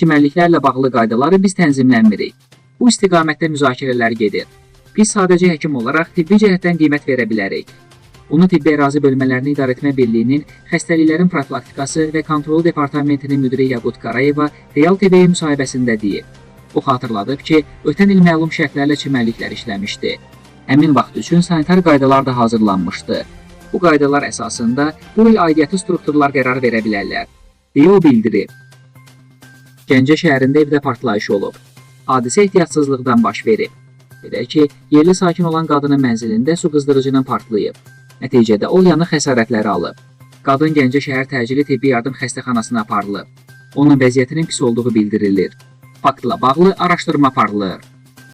çimərliklərlə bağlı qaydaları biz tənzimlənmirik. Bu istiqamətdə müzakirələr gedir. Biz sadəcə həkim olaraq tibbi cəhətdən qiymət verə bilərik. Bunu Tibbi Ərazi Bölmələrini İdarə Etmə Birliyinin Xəstəliklərin Profilaktikası və Kontrolu Departamentinin müdiri Yaqut Qarayeva Real TV-yə müsahibəsində deyib. O xatırladıb ki, ötən il məlum şərtlərlə çimərliklər işləmişdi. Həmin vaxt üçün sanitar qaydalar da hazırlanmışdı. Bu qaydalar əsasında bu il aidiyyəti strukturlar qərar verə bilərlər. deyə o bildirib. Gəncə şəhərində evdə partlayış olub. Hadisə ehtiyatsızlıqdan baş verib. Belə ki, yerli sakin olan qadının mənzilində su qızdırıcının partlayıb. Nəticədə o yanıq xəsarətləri alıb. Qadın Gəncə şəhər təcili tibbi yardım xəstəxanasına aparılıb. Onun vəziyyətinin pis olduğu bildirilir. Faktla bağlı araşdırma aparılır.